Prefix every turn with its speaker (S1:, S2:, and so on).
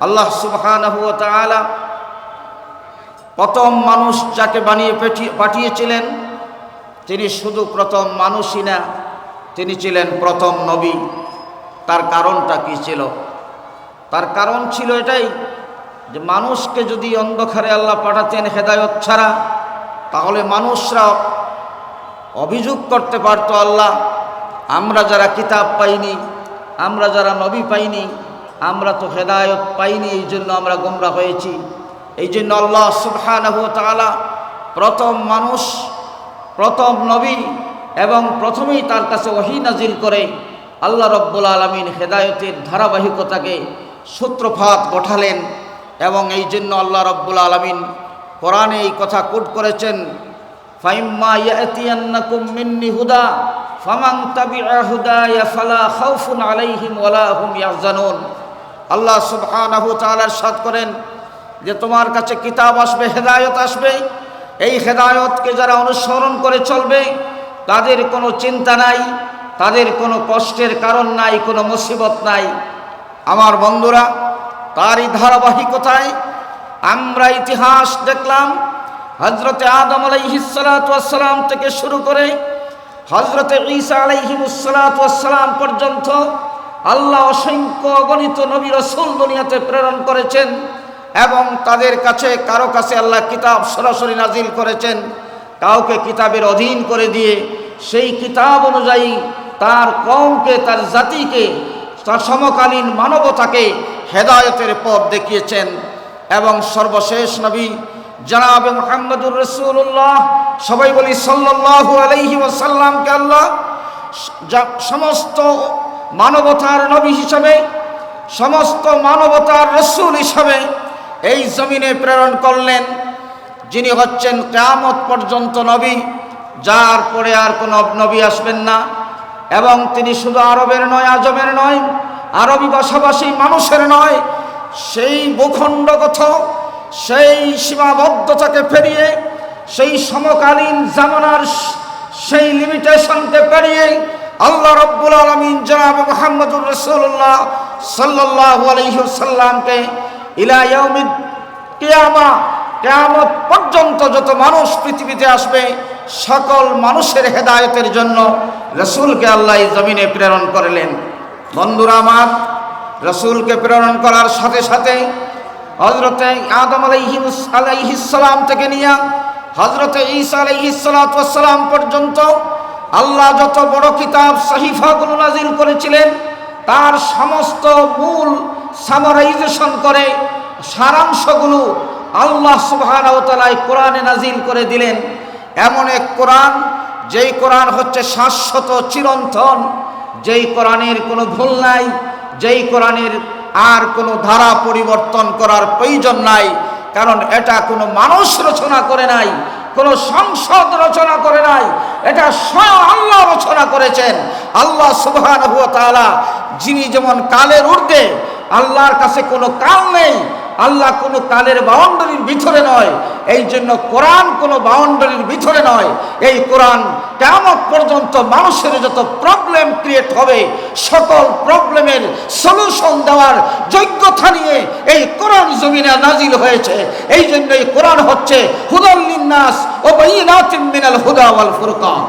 S1: আল্লাহ তাআলা প্রথম মানুষ যাকে বানিয়ে পাঠিয়েছিলেন, তিনি শুধু প্রথম মানুষই না, তিনি ছিলেন প্রথম নবী। তার কারণটা কি ছিল? তার কারণ ছিল এটাই যে মানুষকে যদি অন্ধকারে আল্লাহ পাঠাতেন হেদায়ত ছাড়া, তাহলে মানুষরা অভিযোগ করতে পারতো, আল্লাহ, আমরা যারা কিতাব পাইনি, আমরা যারা নবী পাইনি আমরা তো হেদায়ত পাইনি, এই জন্য আমরা গোমরা হয়েছি। এই জন্য আল্লাহ সুবহানাহু তাআলা প্রথম মানুষ, প্রথম নবী এবং প্রথমেই তার কাছে ওহী নাজিল করে আল্লাহ রব্বুল আলমিন হেদায়তের ধারাবাহিকতাকে সূত্রপাত গঠালেন এবং এই জন্য আল্লাহ রব্বুল আলমিন কোরআনে এই কথা কোট করেছেন, ফাইম্মা ইয়াতিয়ান্নাকুম হুদা, ফামান তাবিআ হুদায়া ফালা খাউফুন আলাইহিম ওয়ালা হুম আল্লাহ সুবহানাহু ওয়া তাআলা ইরশাদ করেন যে তোমার কাছে কিতাব আসবে, হেদায়ত আসবে। এই হেদায়তকে যারা অনুসরণ করে চলবে, তাদের কোনো চিন্তা নাই, তাদের কোনো কষ্টের কারণ নাই, কোনো মুসিবত নাই। আমার বন্ধুরা, তারই ধারাবাহিকতায় আমরা ইতিহাস দেখলাম হজরতে আদম আলাইহিসালাম থেকে শুরু করে হজরতে ঈসা আলাইহিমুসালাম পর্যন্ত আল্লাহ অসংখ্য অগণিত নবী রসুল দুনিয়াতে প্রেরণ করেছেন এবং তাদের কাছে, কারও কাছে আল্লাহ কিতাব সরাসরি নাজিল করেছেন, কাউকে কিতাবের অধীন করে দিয়ে সেই কিতাব অনুযায়ী তার কমকে তার জাতিকে, তার সমকালীন মানবতাকে হেদায়তের পথ দেখিয়েছেন। এবং সর্বশেষ নবী জনাবে মোহাম্মদুর রসুল্লাহ সবাই বলি সাল্লাহ আলহি ওসাল্লামকে আল্লাহ সমস্ত মানবতার নবী হিসাবে, সমস্ত মানবতার রসুল হিসাবে এই জমিনে প্রেরণ করলেন। যিনি হচ্ছেন কেয়ামত পর্যন্ত নবী, যার পরে আর কোনো নবী আসবেন না। এবং তিনি শুধু আরবের নয়, আজমের নয়, আরবি ভাষাভাষী মানুষের নয়, সেই ভূখণ্ডগত সেই সীমাবদ্ধতাকে পেরিয়ে, সেই সমকালীন জামানার সেই লিমিটেশনকে পেরিয়ে আল্লাহ রব্বুল আলমিন জনাব মোহাম্মদুর রসুল্লাহ সাল্লাহ আলহিসাল্লামকে ইলাইয়াউমিদ কিয়ামা, কেয়ামত পর্যন্ত যত মানুষ পৃথিবীতে আসবে, সকল মানুষের হেদায়তের জন্য রসুলকে আল্লাহ জমিনে প্রেরণ করলেন। বন্ধুরা আমার, রসুলকে প্রেরণ করার সাথে সাথে হজরতে আদম আলাইহিস আলাইহিসালাম থেকে নিয়ে হজরতে ঈসা আলাইহিসালাম পর্যন্ত আল্লাহ যত বড় কিতাব সহিফাগুলো নাজিল করেছিলেন, তার সমস্ত মূল সামারাইজেশন করে, সারাংশগুলো আল্লাহ সুবাহানাওতালায় কোরআনে নাজিল করে দিলেন। এমন এক কোরআন, যেই কোরআন হচ্ছে শাশ্বত চিরন্তন, যেই কোরআনের কোনো ভুল নাই, যেই কোরআনের আর কোনো ধারা পরিবর্তন করার প্রয়োজন নাই, কারণ এটা কোনো মানুষ রচনা করে নাই কোনো সংসদ রচনা করে নাই। এটা স্বয়ং আল্লাহ রচনা করেছেন। আল্লাহ সুবহান যিনি যেমন কালের ঊর্ধ্বে, আল্লাহর কাছে কোনো কাল নেই। আল্লাহ কোনো কালের বাউন্ডারির ভিতরে নয়। এই জন্য কোরআন কোনো বাউন্ডারির ভিতরে নয়। এই কোরআন কেমন পর্যন্ত মানুষের যত প্রবলেম ক্রিয়েট হবে, সকল প্রবলেমের সলিউশন দেওয়ার যোগ্যতা নিয়ে এই কোরআন জমিনে নাজিল হয়েছে। এই জন্য এই কোরআন হচ্ছে হুদাল্লিন্নাস ও বাইনাতিন মিনাল হুদা ওয়াল ফুরকান।